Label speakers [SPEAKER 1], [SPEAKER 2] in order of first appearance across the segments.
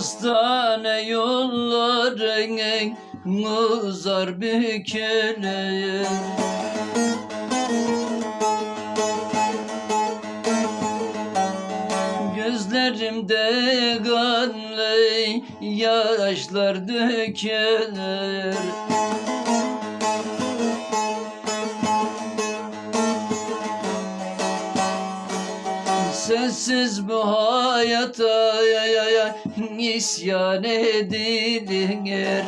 [SPEAKER 1] Hastane yolların uzar bükülür Gözlerimde kanlı yaşlar dökülür. Sensiz bu hayata ya, ya, ya, isyan edilir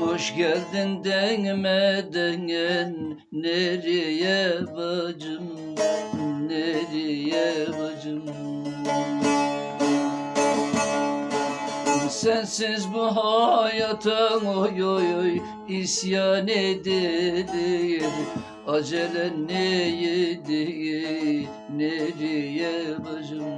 [SPEAKER 1] Hoş geldin demeden nereye bacım nereye bacım? Sensiz bu hayata oy oy oy isyan edilir. Acele neydi nereye bacım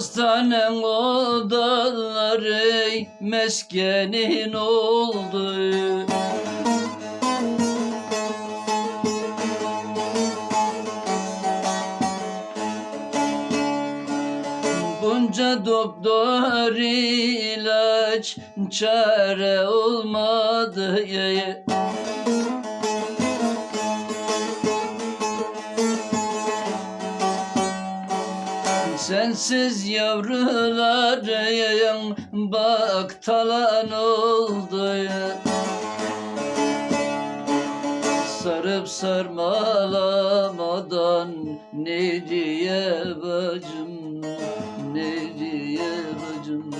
[SPEAKER 1] Hastanen odaları meskenin oldu. Bunca doktor ilaç çare olmadı Sensiz yavrularım bak talan oldu Sarıp sarmalamadan nereye bacım nereye bacım?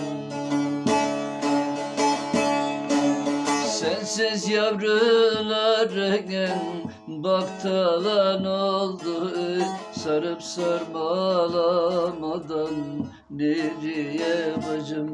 [SPEAKER 1] Sensiz yavrularım bak talan oldu Sarıp sarmalamadan nereye bacım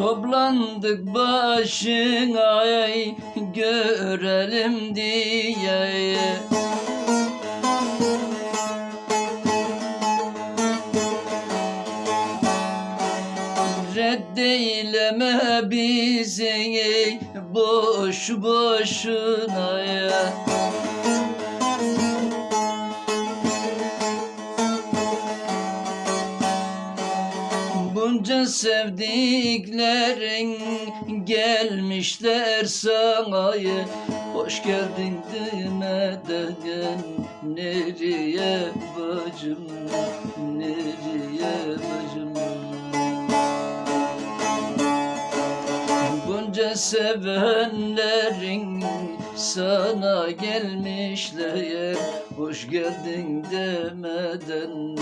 [SPEAKER 1] Toplandık başına ey, görelim diye. Reddeyleme bizi boş boşuna ya sevdiklerin gelmişler sana. Hoş geldin demeden nereye bacım nereye bacım? Bunca sevenlerin sana gelmişler Hoş geldin demeden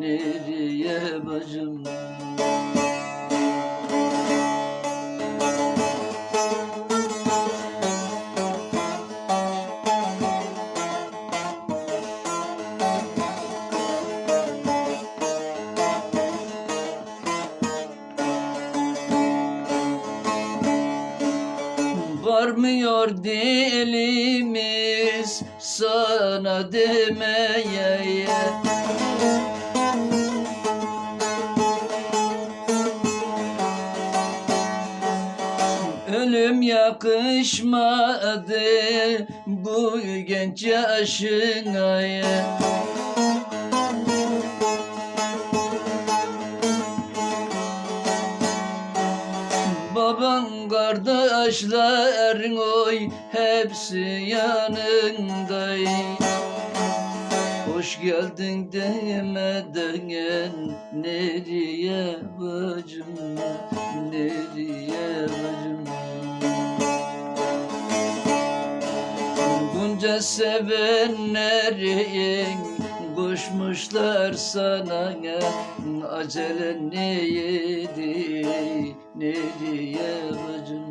[SPEAKER 1] nereye bacım Varmıyor dilimiz sana demeye. Ölüm yakışmadı bu genç yaşına Baban kardeşlerin oy hepsi yanında Hoş geldin demeden nereye bacım nereye bacım Bunca sevenlerin koşmuşlar sana Acele neydi nereye bacım